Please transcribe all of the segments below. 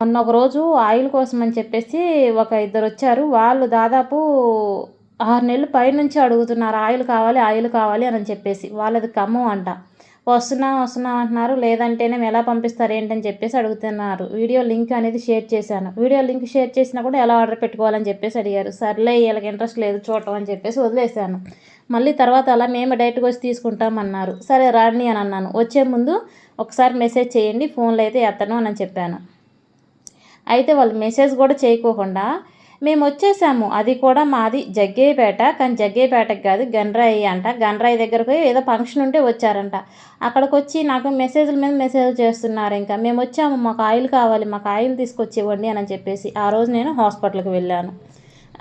మొన్న ఒక రోజు ఆయిల్ కోసం అని చెప్పేసి ఒక ఇద్దరు వచ్చారు. వాళ్ళు దాదాపు ఆరు నెలలు పైనుంచి అడుగుతున్నారు ఆయిల్ కావాలి ఆయిల్ కావాలి అని చెప్పేసి. వాళ్ళది ఖమ్మం అంట. వస్తున్నాం వస్తున్నాం అంటున్నారు. లేదంటేనే మేము ఎలా పంపిస్తారు ఏంటని చెప్పేసి అడుగుతున్నారు. వీడియో లింక్ అనేది షేర్ చేశాను. వీడియో లింక్ షేర్ చేసినా కూడా ఎలా ఆర్డర్ పెట్టుకోవాలని చెప్పేసి అడిగారు. సర్లే వీళ్ళకి ఇంట్రెస్ట్ లేదు చూడటం అని చెప్పేసి వదిలేశాను. మళ్ళీ తర్వాత అలా మేము డైరెక్ట్గా వచ్చి తీసుకుంటామన్నారు సరే రాండి అని అన్నాను. వచ్చే ముందు ఒకసారి మెసేజ్ చేయండి ఫోన్లో అయితే ఎత్తను అని చెప్పాను. అయితే వాళ్ళు మెసేజ్ కూడా చేయకోకుండా మేము వచ్చేసాము. అది కూడా మాది జగ్గేపేట కానీ జగ్గేపేటకి కాదు గన్రాయి అంట. గన్రాయి దగ్గరకు ఏదో ఫంక్షన్ ఉంటే వచ్చారంట. అక్కడికి వచ్చి నాకు మెసేజ్ల మీద మెసేజ్ చేస్తున్నారు ఇంకా. మేము వచ్చాము మాకు ఆయిల్ కావాలి మాకు ఆయిల్ తీసుకొచ్చి ఇవ్వండి అని చెప్పేసి ఆ రోజు నేను హాస్పిటల్కి వెళ్ళాను.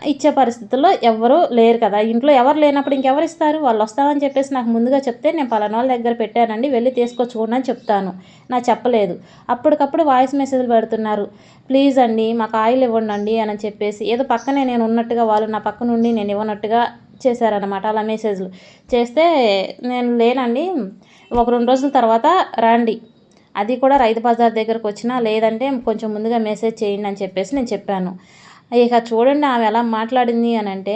ఇచ్చే పరిస్థితుల్లో ఎవరు లేరు కదా. ఇంట్లో ఎవరు లేనప్పుడు ఇంకెవరు ఇస్తారు? వాళ్ళు వస్తామని చెప్పేసి నాకు ముందుగా చెప్తే నేను పలానా వాళ్ళ దగ్గర పెట్టానండి వెళ్ళి తీసుకొచ్చుకోండి అని చెప్తాను. నా చెప్పలేదు. అప్పటికప్పుడు వాయిస్ మెసేజ్లు పెడుతున్నారు. ప్లీజ్ అండి మాకు ఆయిల్ ఇవ్వండి అని చెప్పేసి ఏదో పక్కనే నేను ఉన్నట్టుగా వాళ్ళు నా పక్క నుండి నేను ఇవ్వనట్టుగా చేశారనమాట అలా మెసేజ్లు. చేస్తే నేను లేనండి. ఒక రెండు రోజుల తర్వాత రండి అది కూడా రైతు బజార్ దగ్గరకు వచ్చినా లేదంటే కొంచెం ముందుగా మెసేజ్ చేయండి అని చెప్పేసి నేను చెప్పాను. ఇక చూడండి ఆమె ఎలా మాట్లాడింది అని అంటే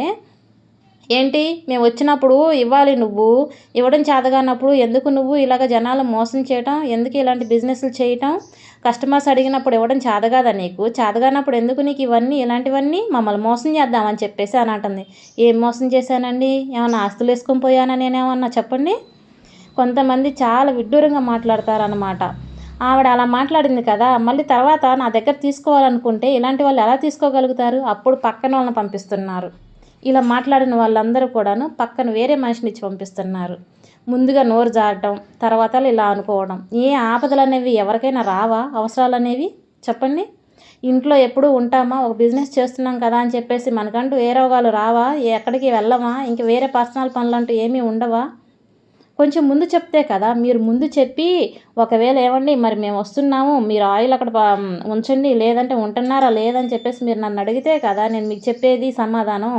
ఏంటి మేము వచ్చినప్పుడు ఇవ్వాలి నువ్వు ఇవ్వడం చేతగానప్పుడు ఎందుకు నువ్వు ఇలాగ జనాలు మోసం చేయటం ఎందుకు ఇలాంటి బిజినెస్లు చేయటం? కస్టమర్స్ అడిగినప్పుడు ఇవ్వడం చేతగాదా నీకు? చేతగానప్పుడు ఎందుకు నీకు ఇవన్నీ ఇలాంటివన్నీ? మమ్మల్ని మోసం చేద్దామని చెప్పేసి అని అంటుంది. ఏం మోసం చేశానండి? ఏమన్నా ఆస్తులు వేసుకొని పోయానా నేనేమన్నా చెప్పండి? కొంతమంది చాలా విడ్డూరంగా మాట్లాడతారన్నమాట. ఆవిడ అలా మాట్లాడింది కదా మళ్ళీ తర్వాత నా దగ్గర తీసుకోవాలనుకుంటే ఇలాంటి వాళ్ళు ఎలా తీసుకోగలుగుతారు? అప్పుడు పక్కన వాళ్ళని పంపిస్తున్నారు. ఇలా మాట్లాడిన వాళ్ళందరూ కూడాను పక్కన వేరే మనిషిని ఇచ్చి పంపిస్తున్నారు. ముందుగా నోరు జారటం తర్వాత ఇలా అనుకోవడం. ఏ ఆపదలు అనేవి ఎవరికైనా రావా? అవసరాలు అనేవి చెప్పండి. ఇంట్లో ఎప్పుడు ఉంటామా? ఒక బిజినెస్ చేస్తున్నాం కదా అని చెప్పేసి మనకంటూ ఏ రోగాలు రావా? ఎక్కడికి వెళ్ళమా? ఇంక వేరే పర్సనల్ పనులు అంటూ ఏమీ ఉండవా? కొంచెం ముందు చెప్తే కదా మీరు ముందు చెప్పి ఒకవేళ ఏమండి మరి మేము వస్తున్నాము మీరు ఆయిల్ అక్కడ ఉంచండి లేదంటే ఉంటున్నారా లేదని చెప్పేసి మీరు నన్ను అడిగితే కదా నేను మీకు చెప్పేది సమాధానం.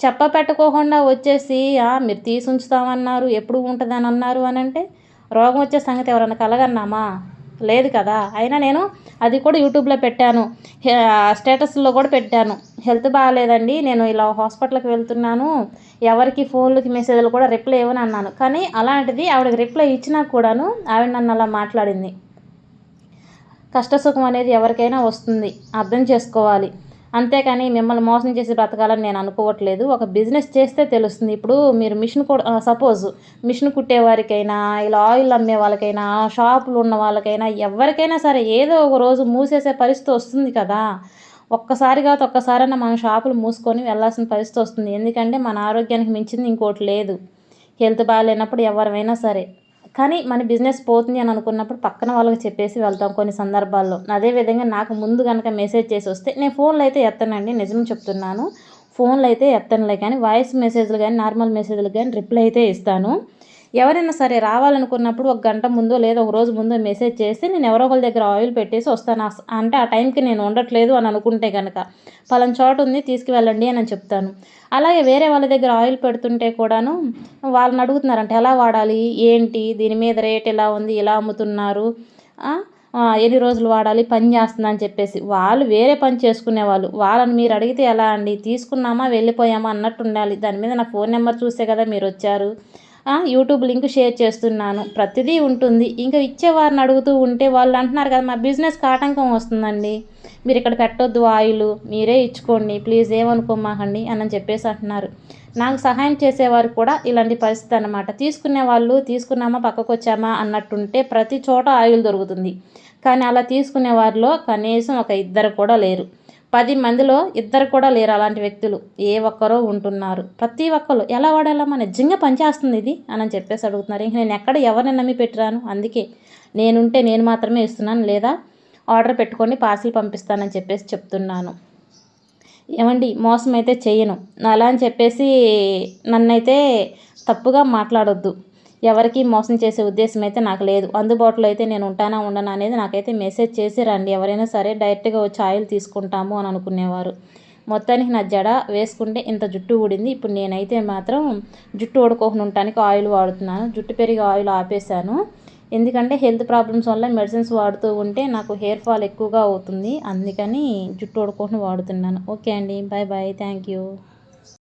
చెప్ప పెట్టుకోకుండా వచ్చేసి మీరు తీసి ఉంచుతామన్నారు ఎప్పుడు ఉంటుందని అన్నారు అని అంటే రోగం వచ్చే సంగతి ఎవరైనా కలగన్నామా? లేదు కదా. అయినా నేను అది కూడా యూట్యూబ్లో పెట్టాను. స్టేటస్లో కూడా పెట్టాను. హెల్త్ బాగాలేదండి నేను ఇలా హాస్పిటల్కి వెళ్తున్నాను ఎవరికి ఫోన్లకి మెసేజ్లు కూడా రిప్లై ఇవ్వని అన్నాను. కానీ అలాంటిది ఆవిడకి రిప్లై ఇచ్చినా కూడాను ఆవిడ నన్ను అలా మాట్లాడింది. కష్టసుఖం అనేది ఎవరికైనా వస్తుంది అర్థం చేసుకోవాలి. అంతేకాని మిమ్మల్ని మోసం చేసి బ్రతకాలని నేను అనుకోవట్లేదు. ఒక బిజినెస్ చేస్తే తెలుస్తుంది. ఇప్పుడు మీరు మిషన్ కూడా సపోజ్ మిషన్ కుట్టే వారికైనా ఇలా ఆయిల్ అమ్మే వాళ్ళకైనా షాపులు ఉన్న వాళ్ళకైనా ఎవరికైనా సరే ఏదో ఒక రోజు మూసేసే పరిస్థితి వస్తుంది కదా. ఒక్కసారి కాదు ఒక్కసారైనా మన షాపులు మూసుకొని వెళ్ళాల్సిన పరిస్థితి వస్తుంది. ఎందుకంటే మన ఆరోగ్యానికి మించింది ఇంకోటి లేదు. హెల్త్ బాగాలేనప్పుడు ఎవరైనా సరే. కానీ మన బిజినెస్ పోతుంది అని అనుకున్నప్పుడు పక్కన వాళ్ళకి చెప్పేసి వెళ్తాం కొన్ని సందర్భాల్లో. అదేవిధంగా నాకు ముందు కనుక మెసేజ్ చేసి వస్తే నేను ఫోన్లో అయితే ఎత్తానండి నిజం చెప్తున్నాను. ఫోన్లో అయితే ఎత్తనులే కానీ వాయిస్ మెసేజ్లు కానీ నార్మల్ మెసేజ్లు కానీ రిప్లై అయితే ఇస్తాను. ఎవరైనా సరే రావాలనుకున్నప్పుడు ఒక గంట ముందు లేదా ఒక రోజు ముందు మెసేజ్ చేస్తే నేను ఎవరో ఒకరి దగ్గర ఆయిల్ పెట్టేసి వస్తాను. అంటే ఆ టైంకి నేను ఉండట్లేదు అని అనుకుంటే కనుక పలాన చోట ఉంది తీసుకువెళ్ళండి అని చెప్తాను. అలాగే వేరే వాళ్ళ దగ్గర ఆయిల్ పెడుతుంటే కూడాను వాళ్ళని అడుగుతున్నారంటే ఎలా వాడాలి? ఏంటి? దీని మీద రేట్ ఎలా ఉంది? ఇలా అమ్ముతున్నారు. ఎన్ని రోజులు వాడాలి? పని చేస్తుందని చెప్పేసి. వాళ్ళు వేరే పని చేసుకునే వాళ్ళు. వాళ్ళని మీరు అడిగితే ఎలా అండి? తీసుకున్నామా? వెళ్ళిపోయామా? అన్నట్టు ఉండాలి. దాని మీద నా ఫోన్ నెంబర్ చూసే కదా మీరు వచ్చారు. యూట్యూబ్ లింక్ షేర్ చేస్తున్నాను. ప్రతిదీ ఉంటుంది. ఇంకా ఇచ్చేవారిని అడుగుతూ ఉంటే వాళ్ళు అంటున్నారు కదా మా బిజినెస్కి ఆటంకం వస్తుందండి. మీరు ఇక్కడ పెట్టొద్దు ఆయిల్ మీరే ఇచ్చుకోండి ప్లీజ్ ఏమనుకోమాకండి అని చెప్పేసి అంటున్నారు. నాకు సహాయం చేసేవారు కూడా ఇలాంటి పరిస్థితి అనమాట తీసుకునే వాళ్ళు తీసుకున్నామా పక్కకు వచ్చామా అన్నట్టుంటే ప్రతి చోట ఆయిల్ దొరుకుతుంది. కానీ అలా తీసుకునే వారిలో కనీసం ఒక ఇద్దరు కూడా లేరు. పది మందిలో ఇద్దరు కూడా లేరు అలాంటి వ్యక్తులు. ఏ ఒక్కరో ఉంటున్నారు. ప్రతి ఒక్కరు ఎలా వాడాలమ్మా నిజంగా పనిచేస్తుంది ఇది అని చెప్పేసి అడుగుతున్నారు. ఇంక నేను ఎక్కడ ఎవరిని నమ్మి పెట్టిరాను? అందుకే నేనుంటే నేను మాత్రమే ఇస్తున్నాను లేదా ఆర్డర్ పెట్టుకొని పార్సిల్ పంపిస్తానని చెప్పేసి చెప్తున్నాను. ఏమండి మోసం అయితే చేయను. అలా అని చెప్పేసి నన్నైతే తప్పుగా మాట్లాడొద్దు. ఎవరికి మోసం చేసే ఉద్దేశం అయితే నాకు లేదు. అందుబాటులో అయితే నేను ఉంటానా ఉండనా అనేది నాకైతే మెసేజ్ చేసి రండి. ఎవరైనా సరే డైరెక్ట్గా వచ్చి ఆయిల్ తీసుకుంటాము అని అనుకునేవారు. మొత్తానికి నా జడ వేసుకుంటే ఇంత జుట్టు ఊడింది. ఇప్పుడు నేనైతే మాత్రం జుట్టు ఊడుకోకుండా ఉండటానికి ఆయిల్ వాడుతున్నాను. జుట్టు పెరిగి ఆయిల్ ఆపేశాను. ఎందుకంటే హెల్త్ ప్రాబ్లమ్స్ వల్ల మెడిసిన్స్ వాడుతూ ఉంటే నాకు హెయిర్ ఫాల్ ఎక్కువగా అవుతుంది. అందుకని జుట్టు ఊడుకోకుండా వాడుతున్నాను. ఓకే అండి. Bye bye thank you.